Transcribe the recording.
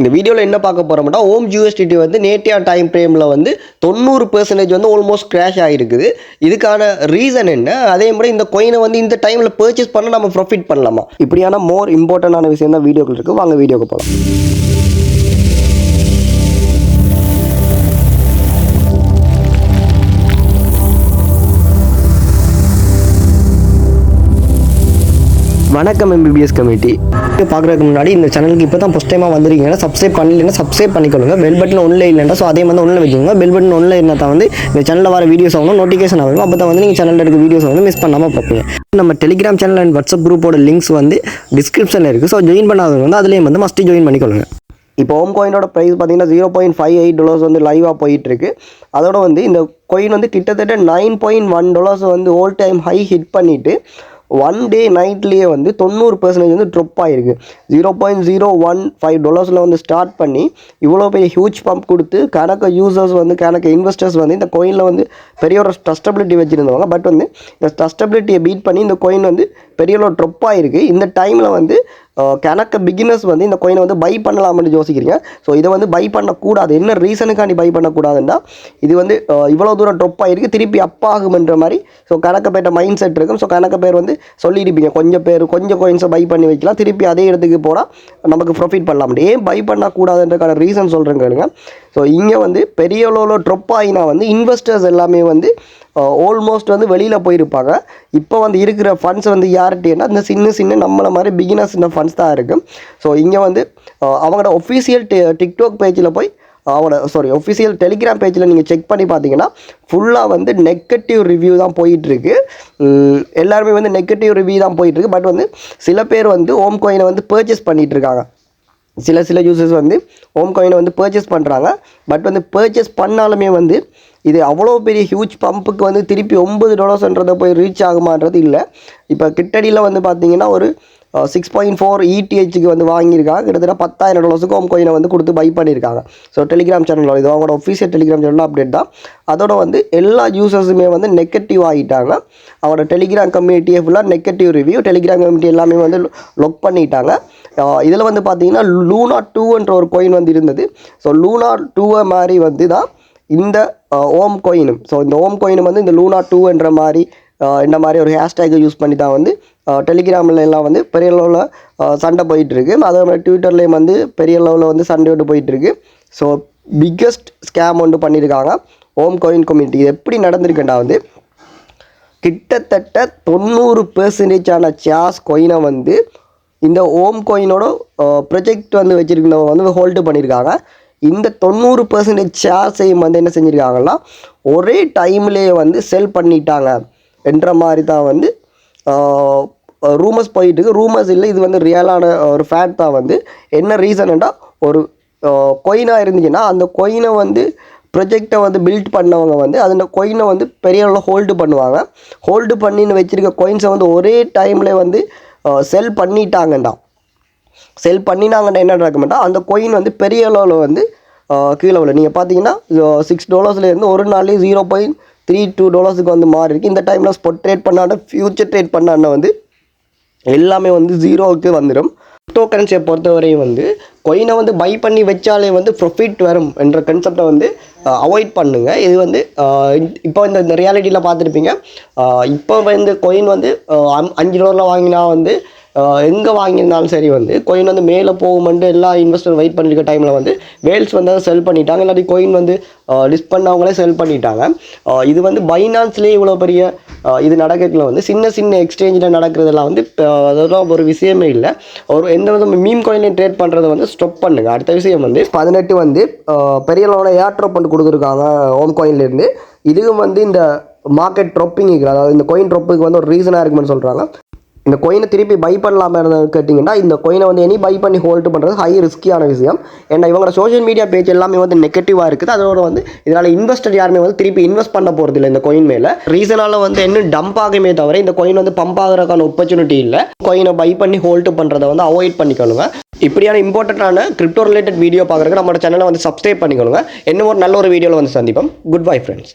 இந்த வீடியோவில் என்ன பார்க்க போகிறோம்னா ஓம் ஜிஎஸ்டிடி வந்து நேட்டியா டைம் ஃப்ரேமில் வந்து தொண்ணூறு பெர்சன்டேஜ் வந்து ஆல்மோஸ்ட் கிராஷ் ஆகிருக்குது இதுக்கான ரீசன் என்ன? அதே மாதிரி இந்த கொயினை வந்து இந்த டைமில் பர்ச்சேஸ் பண்ண நம்ம ப்ராஃபிட் பண்ணலாமா? இப்படியான மோர் இம்பார்ட்டண்டான விஷயம் தான் வீடியோக்கள் இருக்குது வாங்க வீடியோக்கு போகலாம் வணக்கம் எம்பிபிஎஸ் கமிட்டி பார்க்குறதுக்கு முன்னாடி இந்த சேனலுக்கு இப்போ தான் ஃபஸ்ட் டைமாக வந்திருக்கீங்கன்னா சப்ஸ்கிரைப் பண்ணலைன்னா சப்ஸ்கிரைப் பண்ணிக்கொள்ளுங்க. பெல் பட்டன் ஒன்றில் இல்லைன்னா ஸோ அதே மாதிரி ஒன்றில் வச்சுக்கோங்க. பெல் பட்டன் ஒன்றில் இருந்தால் தான் வந்து இந்த சேனலில் வர வீடியோஸ் ஆகணும் நோட்டிஃபிகேஷன் ஆகும். அப்போ தான் வந்து நீங்கள் சேனலில் இருக்க வீடியோஸ் வந்து மிஸ் பண்ணாமல் பார்ப்பீங்க. நம்ம டெலிகிராம் சேனல் அண்ட் வாட்ஸ்அப் குரூப்போட லிங்க்ஸ் வந்து டிஸ்கிரிப்ஷனில் இருக்குது ஸோ ஜாயின் பண்ணாதவங்க வந்து அதுலேயும் வந்து மஸ்ட்டு ஜாயின் பண்ணிக்கொள்ளுங்க. இப்போ ஹோம் கோயினோட ப்ரைஸ் பார்த்தீங்கன்னா zero point five eight dollars வந்து லைவாக போயிட்டுருக்கு. அதோட வந்து இந்த கோயின் வந்து கிட்டத்தட்ட நைன் பாயிண்ட் ஒன் டாலர்ஸ் வந்து ஓல் டைம் ஹை ஹிட் பண்ணிவிட்டு ஒன் டே நைட்லேயே வந்து தொண்ணூறு பர்சன்டேஜ் வந்து ட்ரொப் ஆகிருக்கு zero point zero one five டாலர்ஸில் வந்து ஸ்டார்ட் பண்ணி இவ்வளோ பெரிய ஹியூஜ் பம்ப் கொடுத்து கணக்க யூசர்ஸ் வந்து கணக்க இன்வெஸ்டர்ஸ் வந்து இந்த கோயினில் வந்து பெரிய ஒரு ட்ரஸ்டபிலிட்டி வச்சுருந்தவங்க. பட் வந்து இந்த ட்ரஸ்டபிலிட்டியை பீட் பண்ணி இந்த கோயின் வந்து பெரிய ஒரு ட்ரொப் ஆகிருக்கு இந்த டைமில் வந்து கணக்க பிகினர்ஸ் வந்து இந்த கோயினை வந்து பை பண்ணலாம்னு யோசிக்கிறீங்க. ஸோ இதை வந்து பை பண்ணக்கூடாது. என்ன ரீசனுக்காண்டி பை பண்ணக்கூடாதுன்னா இது வந்து இவ்வளோ தூரம் ட்ரொப் ஆகிருக்கு திருப்பி அப் மாதிரி ஸோ கணக்க பேர்ட்ட மைண்ட் செட் இருக்கும். ஸோ கணக்க பேர் வந்து சொல்லியிருப்பீங்க. கொஞ்சம் பேர் கொஞ்சம் கோயின்ஸை பை பண்ணி வைக்கலாம். திருப்பி அதே இடத்துக்கு போனால் நமக்கு ப்ரொஃபிட் பண்ணலாம். ஏன் பை பண்ணக்கூடாதுன்றக்கான ரீசன் சொல்கிறேன் கேளுங்க. ஸோ இங்கே வந்து பெரிய அளவில் ட்ரொப் ஆகினா வந்து இன்வெஸ்டர்ஸ் எல்லாமே வந்து ஆல்மோஸ்ட் வந்து வெளியில் போயிருப்பாங்க. இப்போ வந்து இருக்கிற ஃபண்ட்ஸ் வந்து யார்கிட்டேன்னா இந்த சின்ன சின்ன நம்மளை மாதிரி பிகினர்ஸ் இந்த ஃபண்ட்ஸ் தான் இருக்குது ஸோ இங்கே வந்து அவங்களோட ஒஃபிஷியல் டிக்டாக் பேஜில் போய் அவனோட சாரி ஒஃபிஷியல் டெலிகிராம் பேஜில் நீங்கள் செக் பண்ணி பார்த்தீங்கன்னா ஃபுல்லாக வந்து நெகட்டிவ் ரிவ்யூ தான் போயிட்டுருக்கு. எல்லாருமே வந்து நெகட்டிவ் ரிவ்யூ தான் போயிட்டுருக்கு. பட் வந்து சில பேர் வந்து ஓம் கோயினை வந்து பர்ச்சேஸ் பண்ணிகிட்ருக்காங்க இருக்காங்க சில சில யூசர்ஸ் வந்து ஹோம் காயினை வந்து பர்ச்சேஸ் பண்ணுறாங்க பட் வந்து பர்ச்சேஸ் பண்ணாலுமே வந்து இது அவ்வளோ பெரிய ஹியூஜ் பம்புக்கு வந்து திருப்பி ஒம்பது டாலர்ஸ்ன்றதை போய் ரீச் ஆகுமான்றது இல்லை. இப்போ கிட்டடியில் வந்து பார்த்தீங்கன்னா ஒரு சிக்ஸ் பாயிண்ட் ஃபோர் இடிஹெச்சுக்கு வந்து வாங்கியிருக்காங்க. கிட்டத்தட்ட பத்தாயிரம் டாலர்ஸுக்கு ஹோம் கோயினை வந்து கொடுத்து பை பண்ணியிருக்காங்க. ஸோ டெலிகிராம் சேனலில் இது அவங்களோட ஒஃபீஷியல் டெலிகிராம் சேனல் அப்டேட் தான். அதோட வந்து எல்லா யூசர்ஸுமே வந்து நெகட்டிவ் ஆகிட்டாங்க. அவரோட டெலிகிராம் கம்யூனிட்டியை ஃபுல்லாக நெகட்டிவ் ரிவ்யூ டெலிகிராம் கம்யூனிட்டி எல்லாமே வந்து லொக் பண்ணிட்டாங்க. இதில் வந்து பார்த்தீங்கன்னா லூனா டூன்ற ஒரு கோயின் வந்து இருந்தது. ஸோ லூனா டூவை மாதிரி வந்து தான் இந்த ஓம் கோயினும் ஸோ இந்த ஓம் கோயினும் வந்து இந்த லூனா டூன்ற மாதிரி இந்த மாதிரி ஒரு ஹேஷ்டேக்கை யூஸ் பண்ணி தான் வந்து டெலிகிராமில் எல்லாம் வந்து பெரிய லெவலில் சண்டை போயிட்டுருக்கு. அதே மாதிரி ட்விட்டர்லேயும் வந்து பெரிய லெவலில் வந்து சண்டை விட்டு போயிட்டுருக்கு. ஸோ பிக்கஸ்ட் ஸ்கேம் ஒன்று பண்ணியிருக்காங்க. ஓம் கோயின் கம்யூனிட்டி இது எப்படி நடந்திருக்குண்டா வந்து கிட்டத்தட்ட தொண்ணூறு பெர்சன்டேஜான சாஸ் கொயினை வந்து இந்த ஓம் கோயினோட ப்ரொஜெக்ட் வந்து வச்சுருக்கிறவங்க வந்து ஹோல்டு பண்ணியிருக்காங்க. இந்த தொண்ணூறு பெர்சன்டேஜ் ஷேர்ஸையும் வந்து என்ன செஞ்சுருக்காங்கன்னா ஒரே டைம்லேயே வந்து செல் பண்ணிட்டாங்க. என்ற மாதிரி தான் வந்து ரூமர்ஸ் போயிட்டு இருக்கு ரூமர்ஸ் இல்லை இது வந்து ரியலான ஒரு ஃபேக்ட் தான் வந்து. என்ன ரீசன்டா ஒரு கொயினாக இருந்துச்சுன்னா அந்த கொயினை வந்து ப்ரொஜெக்டை வந்து பில்ட் பண்ணவங்க வந்து அந்த கொயினை வந்து பெரிய அளவில் ஹோல்டு பண்ணுவாங்க. ஹோல்டு பண்ணின்னு வச்சுருக்க கொயின்ஸை வந்து ஒரே டைமில் வந்து செல் பண்ணிட்டாங்கண்டா செல் பண்ணினாங்கன்னா என்ன நடக்குமெண்டா அந்த கொயின் வந்து பெரிய அளவில் வந்து கீழே உள்ள நீங்கள் பார்த்தீங்கன்னா சிக்ஸ் டாலர்ஸ்லேருந்து ஒரு நாள்லேயே ஜீரோ பாயிண்ட் த்ரீ டூ டாலர்ஸுக்கு வந்து மாறி இருக்குது இந்த டைமில் ஸ்பொட் ட்ரேட் பண்ணாட ஃபியூச்சர் ட்ரேட் பண்ணாட வந்து எல்லாமே வந்து ஜீரோவுக்கு வந்துடும் கிரிப்டோ கரன்சியை பொறுத்தவரையும் வந்து கொயினை வந்து பை பண்ணி வச்சாலே வந்து ப்ரொஃபிட் வரும் என்ற கன்செப்டை வந்து அவாய்ட் பண்ணுங்கள் இது வந்து இப்போ இந்த இந்த ரியாலிட்டியில் பார்த்துருப்பீங்க. இப்போ வந்து கொயின் வந்து அஞ்சு டாலரில் வாங்கினா வந்து எங்கே வாங்கியிருந்தாலும் சரி வந்து கொயின் வந்து மேலே போகுமெண்டு எல்லா இன்வெஸ்டர் வெயிட் பண்ணியிருக்க டைமில் வந்து வேல்ஸ் வந்து அதை செல் பண்ணிட்டாங்க. இல்லாட்டி கொயின் வந்து லிஸ்ட் பண்ணவங்களே செல் பண்ணிட்டாங்க. இது வந்து பைனான்ஸ்லேயே இவ்வளோ பெரிய இது நடக்கிறதுல வந்து சின்ன சின்ன எக்ஸ்சேஞ்சில் நடக்கிறதெல்லாம் வந்து அதெல்லாம் ஒரு விஷயமே இல்லை. ஒரு எந்த வித மீம் காயினையும் ட்ரேட் பண்ணுறத வந்து ஸ்டாப் பண்ணுங்க. அடுத்த விஷயம் வந்து பதினெட்டு வந்து பெரிய லோனை ஏர் ட்ராப் பண்ணி கொடுத்துருக்காங்க ஹோம் கோயின்லேருந்து இதுவும் வந்து இந்த மார்க்கெட் ட்ரொப்பிங்குக்கு அதாவது இந்த கோயின் ட்ரொப்புக்கு வந்து ஒரு ரீசனாக இருக்குமென்னு சொல்கிறாங்க இந்த கொயினை திருப்பி பை பண்ணலாமல் இருந்தது கேட்டிங்கன்னா இந்த கொயினை வந்து எனி பை பண்ணி ஹோல்டு பண்ணுறது ஹை ரிஸ்கியான விஷயம். ஏன்னா இவங்களோட சோஷியல் மீடியா பேஜ் எல்லாமே வந்து நெகட்டிவாக இருக்குது. அதோட வந்து இதனால் இன்வெஸ்டர் யாருமே வந்து திருப்பி இன்வெஸ்ட் பண்ண போகிறது இல்லை இந்த கொயின் மேலே. ரீசனால் வந்து இன்னும் டம்ப் ஆகுமே தவிர இந்த கொயின் வந்து பம்ப் ஆகிறதுக்கான ஆப்பர்ச்சுனிட்டி இல்லை. கொயினை பை பண்ணி ஹோல்டு பண்ணுறதை வந்து அவாய்ட் பண்ணிக்கணுங்க இப்படியான இம்பார்ட்டண்ட்டான கிரிப்டோ ரிலேட்டட் வீடியோ பார்க்குறதுக்கு நம்மளோட சேனலை வந்து சப்ஸ்கிரைப் பண்ணிக்கணுங்க இன்னும் ஒரு நல்ல ஒரு வீடியோவில் வந்து சந்திப்போம். Good bye friends